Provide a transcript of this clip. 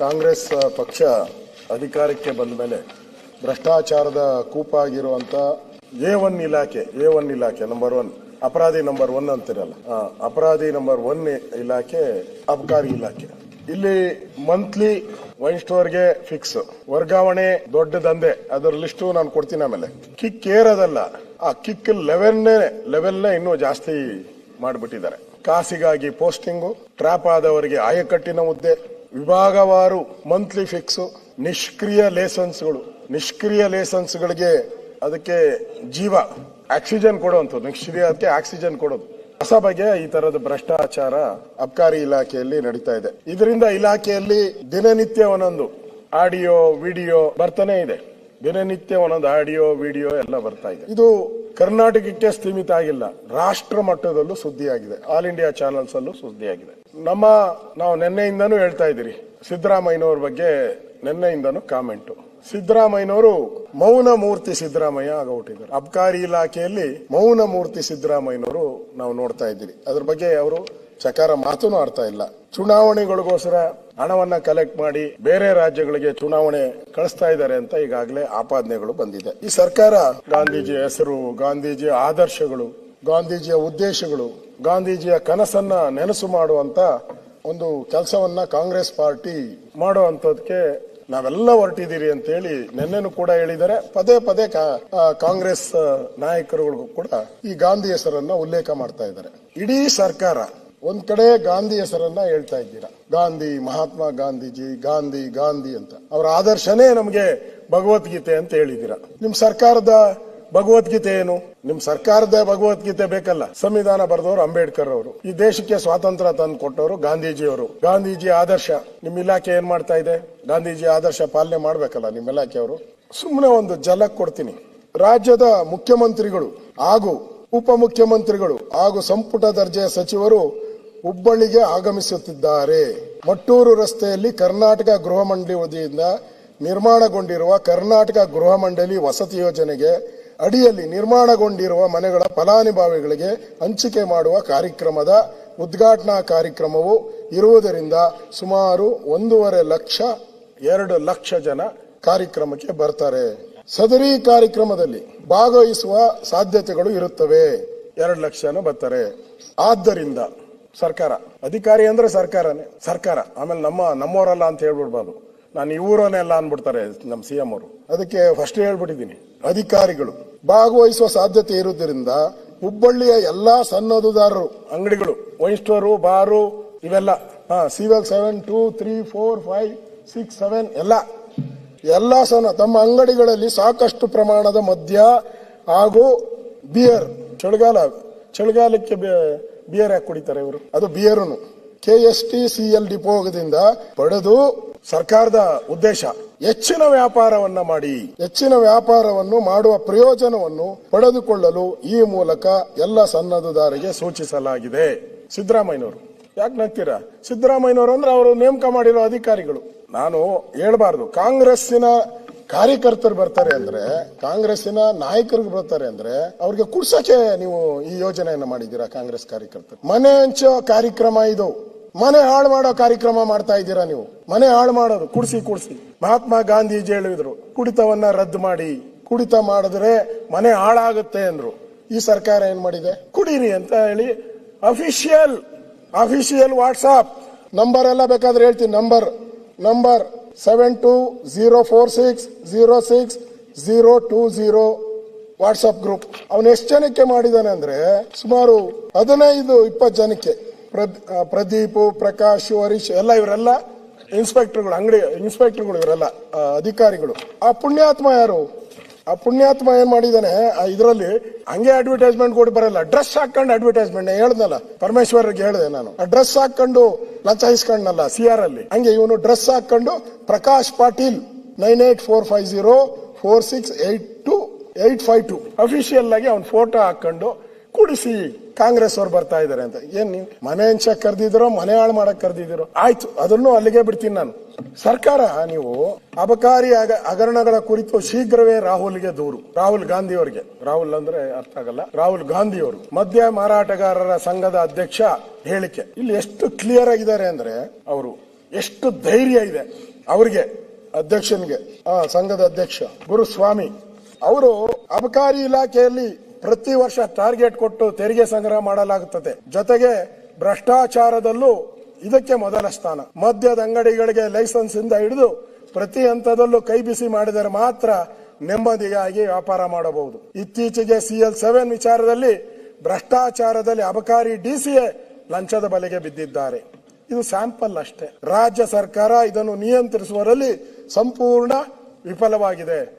ಕಾಂಗ್ರೆಸ್ ಪಕ್ಷ ಅಧಿಕಾರಕ್ಕೆ ಬಂದ ಮೇಲೆ ಭ್ರಷ್ಟಾಚಾರದ ಕೂಪಾಗಿರುವಂಥ ಎ ಒನ್ ಇಲಾಖೆ ಎ ಒನ್ ಇಲಾಖೆ ನಂಬರ್ ಒನ್ ಅಪರಾಧಿ ನಂಬರ್ ಒನ್ ಅಂತಿರಲ್ಲ. ಅಪರಾಧಿ ನಂಬರ್ ಒನ್ ಇಲಾಖೆ, ಅಬಕಾರಿ ಇಲಾಖೆ. ಇಲ್ಲಿ ಮಂತ್ಲಿ ವೈನ್ ಸ್ಟೋರ್ಗೆ ಫಿಕ್ಸ್ ವರ್ಗಾವಣೆ ದೊಡ್ಡ ದಂಧೆ ಅದರ ಲಿಸ್ಟ್ ನಾನು ಕೊಡ್ತೀನಿ ಆಮೇಲೆ. ಕಿಕ್ ಏರೋದಲ್ಲ. ಆ ಕಿಕ್ ಲೆವೆಲ್ನೇ ಲೆವೆಲ್ನೇ ಇನ್ನೂ ಜಾಸ್ತಿ ಮಾಡಿಬಿಟ್ಟಿದ್ದಾರೆ. ಕಾಸಿಗಾಗಿ ಪೋಸ್ಟಿಂಗು ಟ್ರ್ಯಾಪ್ ಆದವರಿಗೆ ಆಯಕಟ್ಟಿನ ಹುದ್ದೆ ವಿಭಾಗವಾರು ಮಂತ್ಲಿ ಫಿಕ್ಸ್ ನಿಷ್ಕ್ರಿಯ ಲೇಸನ್ಸ್ಗಳು ನಿಷ್ಕ್ರಿಯ ಲೇಸನ್ಸ್ಗಳಿಗೆ ಅದಕ್ಕೆ ಜೀವ, ಆಕ್ಸಿಜನ್ ಕೊಡುವಂಥದ್ದು. ನಿಷ್ಕ್ರಿಯಕ್ಕೆ ಆಕ್ಸಿಜನ್ ಕೊಡೋದು. ಹೊಸ ಬಗೆಯ ಈ ತರದ ಭ್ರಷ್ಟಾಚಾರ ಅಬ್ಕಾರಿ ಇಲಾಖೆಯಲ್ಲಿ ನಡೀತಾ ಇದೆ. ಇದರಿಂದ ಇಲಾಖೆಯಲ್ಲಿ ದಿನನಿತ್ಯ ಒಂದೊಂದು, ಆಡಿಯೋ, ವಿಡಿಯೋ ಬರ್ತಾನೆ ಇದೆ. ದಿನನಿತ್ಯ ಒಂದೊಂದು ಆಡಿಯೋ, ವಿಡಿಯೋ ಎಲ್ಲ ಬರ್ತಾ ಇದೆ. ಇದು ಕರ್ನಾಟಕಕ್ಕೆ ಸೀಮಿತ ಆಗಿಲ್ಲ. ರಾಷ್ಟ್ರ ಮಟ್ಟದಲ್ಲೂ ಸುದ್ದಿಯಾಗಿದೆ. ಆಲ್ ಇಂಡಿಯಾ ಚಾನೆಲ್ಸ್ ಅಲ್ಲೂ ಸುದ್ದಿಯಾಗಿದೆ. ನಮ್ಮ, ನಾವು ನಿನ್ನೆಯಿಂದನೂ ಹೇಳ್ತಾ ಇದ್ದೀರಿ. ಸಿದ್ದರಾಮಯ್ಯನವ್ರ ಬಗ್ಗೆ ನಿನ್ನೆಯಿಂದನೂ ಕಾಮೆಂಟು. ಸಿದ್ದರಾಮಯ್ಯನವರು ಮೌನ ಮೂರ್ತಿ ಸಿದ್ದರಾಮಯ್ಯ ಆಗೋಗ್ಬಿಟ್ಟಿದ್ದಾರೆ ಅಬ್ಕಾರಿ ಇಲಾಖೆಯಲ್ಲಿ ಮೌನ ಮೂರ್ತಿ ಸಿದ್ದರಾಮಯ್ಯನವರು ನಾವು ನೋಡ್ತಾ ಇದ್ದೀರಿ. ಅದ್ರ ಬಗ್ಗೆ ಅವರು ಚಕಾರ ಮಾತೂ ಆಡ್ತಾ ಇಲ್ಲ. ಚುನಾವಣೆಗಳಿಗೋಸ್ಕರ ಹಣವನ್ನ ಕಲೆಕ್ಟ್ ಮಾಡಿ ಬೇರೆ ರಾಜ್ಯಗಳಿಗೆ ಚುನಾವಣೆ ಕಳಿಸ್ತಾ ಇದ್ದಾರೆ ಅಂತ ಈಗಾಗಲೇ ಆಪಾದನೆಗಳು ಬಂದಿದೆ. ಈ ಸರ್ಕಾರ ಗಾಂಧೀಜಿಯ ಹೆಸರು, ಗಾಂಧೀಜಿಯ ಆದರ್ಶಗಳು, ಗಾಂಧೀಜಿಯ ಉದ್ದೇಶಗಳು, ಗಾಂಧೀಜಿಯ ಕನಸನ್ನ ನೆನಸು ಮಾಡುವಂತ ಒಂದು ಕೆಲಸವನ್ನ ಕಾಂಗ್ರೆಸ್ ಪಾರ್ಟಿ ಮಾಡುವಂತದಕ್ಕೆ ನಾವೆಲ್ಲ ಹೊರಟಿದ್ದೀರಿ ಅಂತ ಹೇಳಿ ನಿನ್ನೆನೂ ಕೂಡ ಹೇಳಿದ್ದಾರೆ. ಪದೇ ಪದೇ ಕಾಂಗ್ರೆಸ್ ನಾಯಕರುಗಳಿಗೂ ಕೂಡ ಈ ಗಾಂಧಿ ಹೆಸರನ್ನ ಉಲ್ಲೇಖ ಮಾಡ್ತಾ ಇದ್ದಾರೆ. ಇಡೀ ಸರ್ಕಾರ ಒಂದ್ ಕಡೆ ಗಾಂಧಿ ಹೆಸರನ್ನ ಹೇಳ್ತಾ ಇದ್ದೀರಾ. ಗಾಂಧಿ, ಮಹಾತ್ಮ ಗಾಂಧೀಜಿ, ಗಾಂಧಿ ಗಾಂಧಿ ಅಂತ. ಅವರ ಆದರ್ಶನೇ ನಮಗೆ ಭಗವದ್ಗೀತೆ ಅಂತ ಹೇಳಿದ್ದೀರಾ. ನಿಮ್ ಸರ್ಕಾರದ ಭಗವದ್ಗೀತೆ ಏನು? ನಿಮ್ ಸರ್ಕಾರದ ಭಗವದ್ಗೀತೆ ಬೇಕಲ್ಲ. ಸಂವಿಧಾನ ಬರೆದವರು ಅಂಬೇಡ್ಕರ್ ಅವರು. ಈ ದೇಶಕ್ಕೆ ಸ್ವಾತಂತ್ರ್ಯ ತಂದು ಕೊಟ್ಟವರು ಗಾಂಧೀಜಿಯವರು ಗಾಂಧೀಜಿ ಆದರ್ಶ. ನಿಮ್ ಇಲಾಖೆ ಏನ್ ಮಾಡ್ತಾ ಇದೆ? ಗಾಂಧೀಜಿ ಆದರ್ಶ ಪಾಲನೆ ಮಾಡ್ಬೇಕಲ್ಲ ನಿಮ್ ಇಲಾಖೆಯವರು ಸುಮ್ಮನೆ ಒಂದು ಜಲ ಕೊಡ್ತೀನಿ. ರಾಜ್ಯದ ಮುಖ್ಯಮಂತ್ರಿಗಳು ಹಾಗೂ ಉಪಮುಖ್ಯಮಂತ್ರಿಗಳು ಹಾಗೂ ಸಂಪುಟ ದರ್ಜೆಯ ಸಚಿವರು ಹುಬ್ಬಳ್ಳಿಗೆ ಆಗಮಿಸುತ್ತಿದ್ದಾರೆ. ಮಟ್ಟೂರು ರಸ್ತೆಯಲ್ಲಿ ಕರ್ನಾಟಕ ಗೃಹ ಮಂಡಳಿ ವತಿಯಿಂದ ನಿರ್ಮಾಣಗೊಂಡಿರುವ ಕರ್ನಾಟಕ ಗೃಹ ಮಂಡಳಿ ವಸತಿ ಯೋಜನೆಗೆ ಅಡಿಯಲ್ಲಿ ನಿರ್ಮಾಣಗೊಂಡಿರುವ ಮನೆಗಳ ಫಲಾನುಭವಿಗಳಿಗೆ ಹಂಚಿಕೆ ಮಾಡುವ ಕಾರ್ಯಕ್ರಮದ ಉದ್ಘಾಟನಾ ಕಾರ್ಯಕ್ರಮವು ಇರುವುದರಿಂದ ಸುಮಾರು ಒಂದೂವರೆ ಲಕ್ಷ, ಎರಡು ಲಕ್ಷ ಜನ ಕಾರ್ಯಕ್ರಮಕ್ಕೆ ಬರ್ತಾರೆ. ಸದರಿ ಕಾರ್ಯಕ್ರಮದಲ್ಲಿ ಭಾಗವಹಿಸುವ ಸಾಧ್ಯತೆಗಳು ಇರುತ್ತವೆ. ಎರಡು ಲಕ್ಷ ಜನ ಬರ್ತಾರೆ. ಆದ್ದರಿಂದ ಸರ್ಕಾರ, ಅಧಿಕಾರಿ ಅಂದ್ರೆ ಸರ್ಕಾರನೇ, ಸರ್ಕಾರ. ಆಮೇಲೆ ನಮ್ಮ, ನಮ್ಮವರಲ್ಲ ಅಂತ ಹೇಳ್ಬಿಡ್ಬಾರ್ದು. ನಾನು ಇವರನ್ನೆಲ್ಲ ಅನ್ಬಿಡ್ತಾರೆ ನಮ್ಮ ಸಿ ಎಂ ಅವರು. ಅದಕ್ಕೆ ಫಸ್ಟ್ ಹೇಳ್ಬಿಟ್ಟಿದ್ದೀನಿ. ಅಧಿಕಾರಿಗಳು, ಭಾಗವಹಿಸುವ ಸಾಧ್ಯತೆ ಇರುವುದರಿಂದ ಹುಬ್ಬಳ್ಳಿಯ ಎಲ್ಲಾ ಸನ್ನದುದಾರರು ಅಂಗಡಿಗಳು, ವೈನ್ ಸ್ಟೋರು, ಬಾರು, ಇವೆಲ್ಲ, ಹಾ C seven two three four five six seven ಎಲ್ಲ ಎಲ್ಲ ಸಣ್ಣ ತಮ್ಮ ಅಂಗಡಿಗಳಲ್ಲಿ ಸಾಕಷ್ಟು ಪ್ರಮಾಣದ ಮದ್ಯ ಹಾಗೂ ಬಿಯರ್ ಚಳಿಗಾಲ, ಚಳಿಗಾಲಕ್ಕೆ ಬಿಯರ್ ಹಾಕಿ ಕುಡಿತಾರೆ ಇವರು? ಅದು ಬಿಯರುನು K S T C L ಡಿಪೋಗದಿಂದ ಪಡೆದು ಸರ್ಕಾರದ ಉದ್ದೇಶ, ಹೆಚ್ಚಿನ ವ್ಯಾಪಾರವನ್ನ ಮಾಡಿ. ಹೆಚ್ಚಿನ ವ್ಯಾಪಾರವನ್ನು ಮಾಡುವ ಪ್ರಯೋಜನವನ್ನು ಪಡೆದುಕೊಳ್ಳಲು ಈ ಮೂಲಕ ಎಲ್ಲ ಸನ್ನದ್ಧದಾರಿಗೆ ಸೂಚಿಸಲಾಗಿದೆ. ಸಿದ್ದರಾಮಯ್ಯನವರು. ಯಾಕೆ ನಗ್ತೀರಾ ಸಿದ್ದರಾಮಯ್ಯನವರು ಅಂದ್ರೆ ಅವರು ನೇಮಕ ಮಾಡಿರೋ ಅಧಿಕಾರಿಗಳು. ನಾನು ಹೇಳ್ಬಾರ್ದು. ಕಾಂಗ್ರೆಸ್ಸಿನ ಕಾರ್ಯಕರ್ತರು ಬರ್ತಾರೆ ಅಂದ್ರೆ, ಕಾಂಗ್ರೆಸ್ಸಿನ ನಾಯಕರು ಬರ್ತಾರೆ ಅಂದ್ರೆ, ಅವ್ರಿಗೆ ಕುಡ್ಸಕ್ಕೆ ನೀವು ಈ ಯೋಜನೆಯನ್ನ ಮಾಡಿದ್ದೀರಾ, ಕಾಂಗ್ರೆಸ್ ಕಾರ್ಯಕರ್ತರು? ಮನೆ ಹಂಚೋ ಕಾರ್ಯಕ್ರಮ ಇದು. ಮನೆ ಹಾಳು ಮಾಡೋ ಕಾರ್ಯಕ್ರಮ ಮಾಡ್ತಾ ಇದ್ದೀರಾ ನೀವು? ಮನೆ ಹಾಳು ಮಾಡೋದು. ಕುಡಿಸಿ ಕುಡಿಸಿ. ಮಹಾತ್ಮ ಗಾಂಧೀಜಿ ಹೇಳಿದ್ರು, ಕುಡಿತವನ್ನ ರದ್ದು ಮಾಡಿ. ಕುಡಿತ ಮಾಡಿದ್ರೆ ಮನೆ ಹಾಳಾಗುತ್ತೆ ಅಂದ್ರು. ಈ ಸರ್ಕಾರ ಏನ್ ಮಾಡಿದೆ? ಕುಡೀರಿ ಅಂತ ಹೇಳಿ, ಅಫಿಷಿಯಲ್ ಅಫಿಷಿಯಲ್ ವಾಟ್ಸಾಪ್ ನಂಬರ್ ಎಲ್ಲ ಬೇಕಾದ್ರೆ ಹೇಳ್ತೀನಿ. Number number seven two zero four six zero six zero two zero WhatsApp group ಅವನು ಎಷ್ಟು ಜನಕ್ಕೆ ಮಾಡಿದಾನೆ ಅಂದ್ರೆ ಸುಮಾರು ಹದಿನೈದು, ಇಪ್ಪತ್ತು ಜನಕ್ಕೆ. ಪ್ರದೀಪ್, ಪ್ರಕಾಶ್, ಹರೀಶ್, ಎಲ್ಲ ಇವರೆಲ್ಲ ಇನ್ಸ್ಪೆಕ್ಟರ್ಗಳು ಅಂಗಡಿ ಇನ್ಸ್ಪೆಕ್ಟರ್ಗಳು ಇವರೆಲ್ಲ ಅಧಿಕಾರಿಗಳು. ಆ ಪುಣ್ಯಾತ್ಮ ಯಾರು? ಆ ಪುಣ್ಯಾತ್ಮ ಏನ್ ಮಾಡಿದಾನೆ ಇದರಲ್ಲಿ ಹಂಗೆ ಅಡ್ವರ್ಟೈಸ್ಮೆಂಟ್ ಕೊಟ್ಟು ಬರಲ್ಲ. ಡ್ರೆಸ್ ಹಾಕೊಂಡು ಅಡ್ವರ್ಟೈಸ್ಮೆಂಟ್ ಹೇಳ್ದಲ್ಲ? ಪರಮೇಶ್ವರ್ಗೆ ಹೇಳಿದೆ ನಾನು. ಆ ಡ್ರೆಸ್ ಹಾಕೊಂಡು ಲಂಚ ಸಿ ಆರ್ ಅಲ್ಲಿ. ಹಂಗೆ ಇವನು ಡ್ರೆಸ್ ಹಾಕೊಂಡು Prakash Patil nine eight four five zero four six eight two eight five two. Official ಆಗಿ ಅವ್ನ ಫೋಟೋ ಹಾಕೊಂಡು ಕುಡಿಸಿ. ಕಾಂಗ್ರೆಸ್ ಅವ್ರು ಬರ್ತಾ ಇದಾರೆ ಅಂತ. ಏನ್ ನೀವು ಮನೆ ಹಂಚಕ್ ಕರ್ದಿದಿರೋ ಮನೆ ಹಾಳು ಮಾಡಕ್ ಕರೆದಿದಿರೋ ಆಯ್ತು, ಅದನ್ನು ಅಲ್ಲಿಗೆ ಬಿಡ್ತೀನಿ ನಾನು. ಸರ್ಕಾರ ನೀವು ಅಬಕಾರಿ ಹಗರಣಗಳ ಕುರಿತು ಶೀಘ್ರವೇ ರಾಹುಲ್ಗೆ ದೂರು. ರಾಹುಲ್ ಗಾಂಧಿ ಅವರಿಗೆ. ರಾಹುಲ್ ಅಂದ್ರೆ ಅರ್ಥ ಆಗಲ್ಲ. ರಾಹುಲ್ ಗಾಂಧಿ ಅವರು ಮದ್ಯ ಮಾರಾಟಗಾರರ ಸಂಘದ ಅಧ್ಯಕ್ಷ ಹೇಳಿಕೆ. ಇಲ್ಲಿ ಎಷ್ಟು ಕ್ಲಿಯರ್ ಆಗಿದ್ದಾರೆ ಅಂದ್ರೆ ಅವರು ಎಷ್ಟು ಧೈರ್ಯ ಇದೆ. ಅವರಿಗೆ, ಅಧ್ಯಕ್ಷನಿಗೆ ಸಂಘದ ಅಧ್ಯಕ್ಷ ಗುರುಸ್ವಾಮಿ, ಅವರು ಅಬಕಾರಿ ಇಲಾಖೆಯಲ್ಲಿ ಪ್ರತಿ ವರ್ಷ ಟಾರ್ಗೆಟ್ ಕೊಟ್ಟು ತೆರಿಗೆ ಸಂಗ್ರಹ ಮಾಡಲಾಗುತ್ತದೆ. ಜೊತೆಗೆ ಭ್ರಷ್ಟಾಚಾರದಲ್ಲೂ ಇದಕ್ಕೆ ಮೊದಲ ಸ್ಥಾನ. ಮದ್ಯದ ಅಂಗಡಿಗಳಿಗೆ ಲೈಸೆನ್ಸ್ ಇಂದ ಹಿಡಿದು ಪ್ರತಿ ಹಂತದಲ್ಲೂ ಕೈ ಬಿಸಿ ಮಾಡಿದರೆ ಮಾತ್ರ ನೆಮ್ಮದಿಯಾಗಿ ವ್ಯಾಪಾರ ಮಾಡಬಹುದು. ಇತ್ತೀಚೆಗೆ ಸಿಎಲ್ ಸೆವೆನ್ ವಿಚಾರದಲ್ಲಿ ಭ್ರಷ್ಟಾಚಾರದಲ್ಲಿ ಅಬಕಾರಿ ಡಿಸಿಎ ಲಂಚದ ಬಲೆಗೆ ಬಿದ್ದಿದ್ದಾರೆ. ಇದು ಸ್ಯಾಂಪಲ್ ಅಷ್ಟೇ. ರಾಜ್ಯ ಸರ್ಕಾರ ಇದನ್ನು ನಿಯಂತ್ರಿಸುವರಲ್ಲಿ ಸಂಪೂರ್ಣ ವಿಫಲವಾಗಿದೆ.